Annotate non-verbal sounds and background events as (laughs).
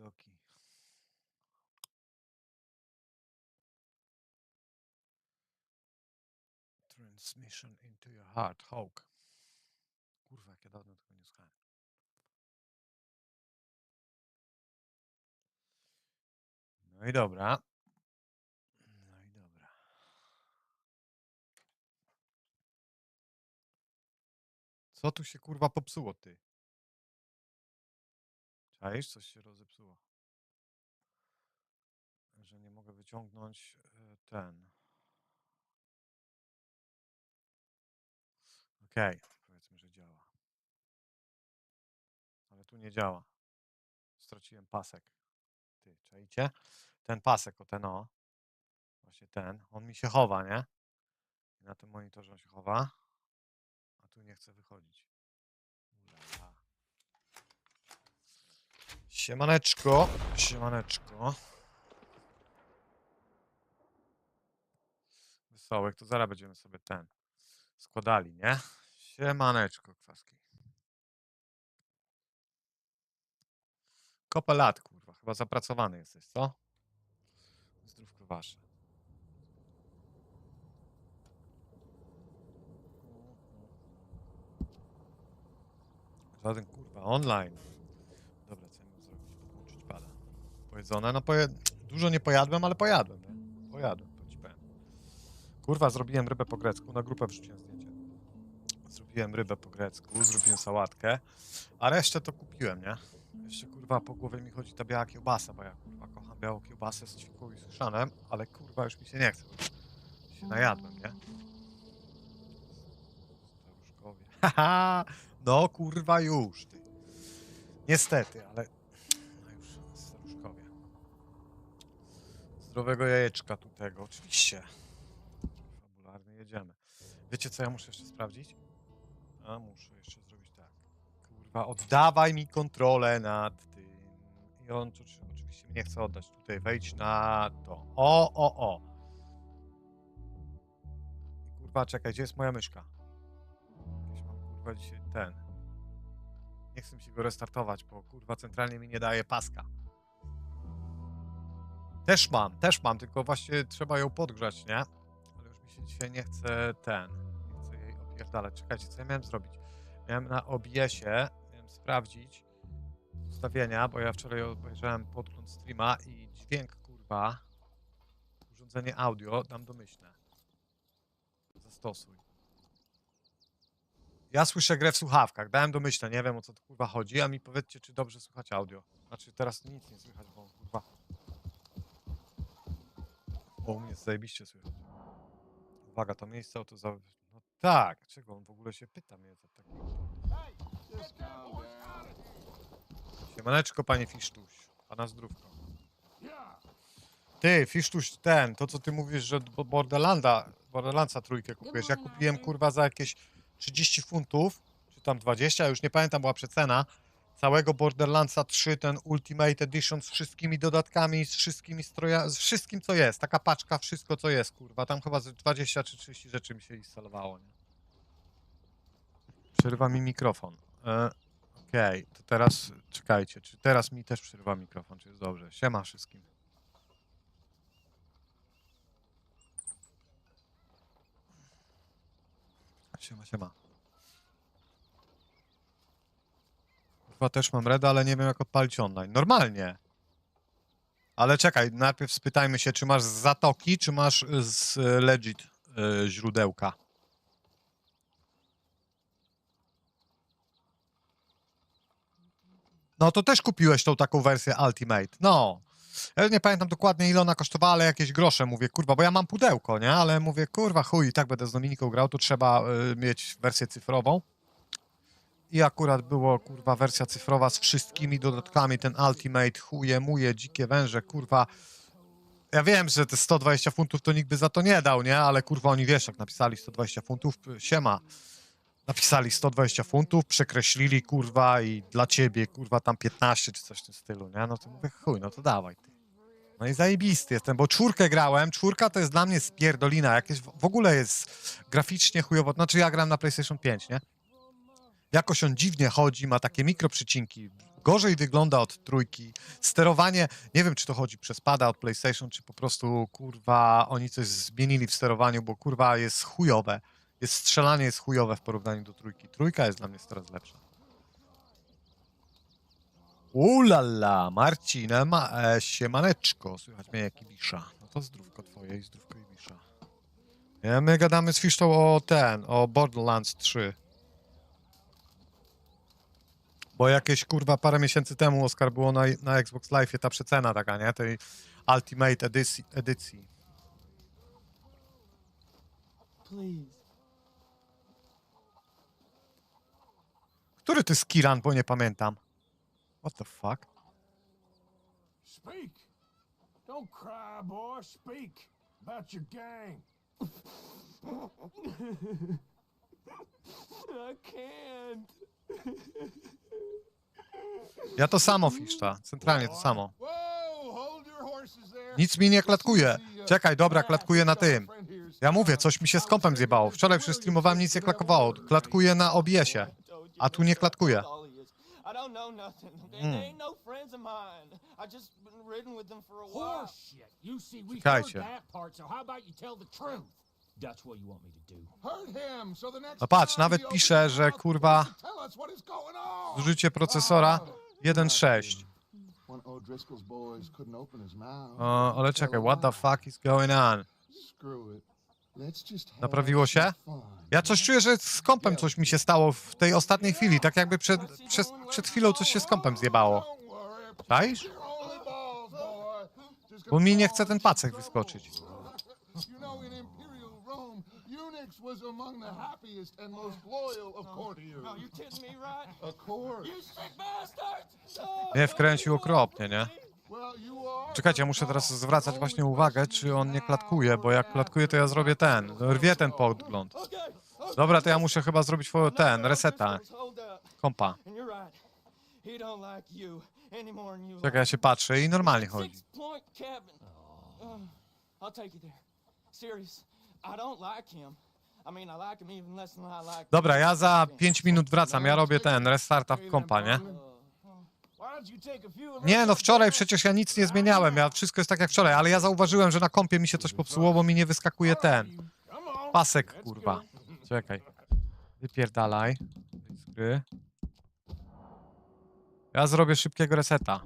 Okidoki. Transmission into your heart. Hawk. Kurwa, jak ja dawno tego nie słuchałem. No i dobra. No i dobra. Co tu się kurwa popsuło, ty? Czaisz? Coś się rozepsuło. Że nie mogę wyciągnąć e, ten. Okej, powiedzmy, że działa. Ale tu nie działa. Straciłem pasek. Ty, czaicie? Ten pasek, o ten o. Właśnie ten. On mi się chowa, nie? Na tym monitorze on się chowa. A tu nie chce wychodzić. Ulala. Siemaneczko. Siemaneczko. Wesołek, to zaraz będziemy sobie ten składali, nie? Siemaneczko, kwaski. Kopę lat, kurwa. Chyba zapracowany jesteś, co? Zdrówko wasze. Żaden kurwa online. Dobra, co ja mam zrobić? Podłączyć pada. Pojedzone? No poje... dużo nie pojadłem, ale pojadłem, nie? Pojadłem, to ci powiem. Kurwa, zrobiłem rybę po grecku, na grupę wrzuciłem zdjęcie. Zrobiłem rybę po grecku, zrobiłem sałatkę, a resztę to kupiłem, nie? Jeszcze kurwa po głowie mi chodzi ta biała kiełbasa, bo ja kurwa kocham białą kiełbasę z ćwikłą i z ale kurwa już mi się nie chce. Się najadłem, nie? Staruszkowie. (laughs) No kurwa już, ty. Niestety, ale Zdrowego jajeczka tu tego, oczywiście. Fabularnie jedziemy. Wiecie co ja muszę jeszcze sprawdzić? A muszę jeszcze zrobić tak. Kurwa, oddawaj mi kontrolę nad tym. I on oczywiście mi nie chce oddać. Tutaj wejdź na to. O, o, o. Kurwa, czekaj, gdzie jest moja myszka? Mam kurwa dzisiaj ten. Nie chcę mi się go restartować, bo kurwa centralnie mi nie daje paska. Też mam, też mam, tylko właśnie trzeba ją podgrzać, nie? Ale już mi się dzisiaj nie chce ten. Nie chcę jej opierdalać. Czekajcie, co ja miałem zrobić? Miałem na OBS-ie, miałem sprawdzić ustawienia, bo ja wczoraj obejrzałem podgląd streama i dźwięk, kurwa, urządzenie audio dam domyślne. Zastosuj. Ja słyszę grę w słuchawkach, dałem domyślne, nie wiem o co tu kurwa chodzi, a mi powiedzcie, czy dobrze słychać audio. Znaczy teraz nic nie słychać, bo kurwa... O, u mnie zajebiście słychać. Uwaga, to miejsce, o to za... No tak, czego on w ogóle się pyta mnie za taki Siemaneczko, panie Fisztuś. Pana zdrówko. Ty, Fisztuś, ten, to co ty mówisz, że bo- Borderlanda, Borderlandsa trójkę kupujesz. Ja kupiłem, kurwa, za jakieś 30 funtów, czy tam 20, już nie pamiętam, była przecena. Całego Borderlandsa 3, ten Ultimate Edition z wszystkimi dodatkami, z wszystkimi strojami, z wszystkim co jest. Taka paczka, wszystko co jest, kurwa. Tam chyba z 20 czy 30 rzeczy mi się instalowało, nie? Przerywa mi mikrofon. E, Okej, to teraz czekajcie, czy teraz mi też przerywa mikrofon, czy jest dobrze? Siema wszystkim. Siema, siema. Chyba też mam reda, ale nie wiem jak odpalić online. Normalnie. Ale czekaj, najpierw spytajmy się, czy masz z zatoki, czy masz z e, legit e, źródełka. No to też kupiłeś tą taką wersję Ultimate. No. Ja nie pamiętam dokładnie ile ona kosztowała, ale jakieś grosze. Mówię, kurwa, bo ja mam pudełko, nie? Ale mówię, kurwa, chuj, i tak będę z Dominiką grał, to trzeba y, mieć wersję cyfrową. I akurat było, kurwa, wersja cyfrowa z wszystkimi dodatkami, ten Ultimate, chuje, muje, dzikie węże, kurwa. Ja wiem, że te 120 funtów to nikt by za to nie dał, nie? Ale kurwa, oni wiesz, jak napisali 120 funtów, siema. Napisali 120 funtów, przekreślili, kurwa, i dla ciebie, kurwa, tam 15 czy coś w tym stylu, nie? No to mówię, chuj, no to dawaj, ty. No i zajebisty jestem, bo czwórkę grałem, czwórka to jest dla mnie spierdolina, jakieś w ogóle jest graficznie chujowo, znaczy ja gram na PlayStation 5, nie? Jakoś on dziwnie chodzi, ma takie mikroprzycinki, gorzej wygląda od trójki. Sterowanie, nie wiem czy to chodzi przez pada od PlayStation, czy po prostu kurwa oni coś zmienili w sterowaniu, bo kurwa jest chujowe. Jest strzelanie jest chujowe w porównaniu do trójki. Trójka jest dla mnie coraz lepsza. Ulala, Marcin, ma, e, siemaneczko, słychać mnie jak Ibisza. No to zdrówko twoje i zdrówko Ibisza. My gadamy z Fisztą o ten, o Borderlands 3. Bo jakieś kurwa parę miesięcy temu, Oskar, było na, na Xbox Live ta przecena taka, nie? Tej Ultimate edycji. edycji. Please. Który to jest Kiran, bo nie pamiętam. What the fuck? Speak. Don't cry, boy. Speak about your gang. (laughs) Ja to samo, Fiszta. Centralnie to samo. Nic mi nie klatkuje. Czekaj, dobra, klatkuje na tym. Ja mówię, coś mi się z kompem zjebało. Wczoraj przy streamowałem nic nie klakowało. Klatkuje na OBS-ie. A tu nie klatkuje. I don't know nothing. They, they ain't no friends of mine. I just been ridden with them for a while. Horseshit. You see, we Czekajcie. heard that part, so how about you tell the truth? No patrz, nawet pisze, że kurwa he tell us what is going on. zużycie procesora 1.6. One O'Driscoll's boys couldn't open his mouth. O, ale czekaj, what the fuck is going on? Naprawiło się? Ja coś czuję, że z kompem coś mi się stało w tej ostatniej chwili. Tak jakby przed, przed, przed chwilą coś się z kompem zjebało. Just Bo mi nie chce ten pacek wyskoczyć. You know, in Imperial Rome, eunuchs was among the happiest and most loyal of courtiers. No, you kidding me, right? (laughs) Of course. You sick bastard! No, Mnie wkręcił okropnie, nie? Czekajcie, ja muszę teraz zwracać właśnie uwagę, czy on nie klatkuje, bo jak klatkuje, to ja zrobię ten. Rwie ten podgląd. Dobra, to ja muszę chyba zrobić ten, No, reseta kompa. Czekaj, ja się patrzę i normalnie chodzi. Uh, I'll take you there. Serious. I don't like him. Dobra, ja za 5 minut wracam, ja robię ten, restarta w kompa, nie? Nie, no wczoraj przecież ja nic nie zmieniałem, ja wszystko jest tak jak wczoraj, ale ja zauważyłem, że na kompie mi się coś popsuło, bo mi nie wyskakuje ten. Pasek, kurwa. Czekaj. Wypierdalaj. Z gry. Ja zrobię szybkiego reseta.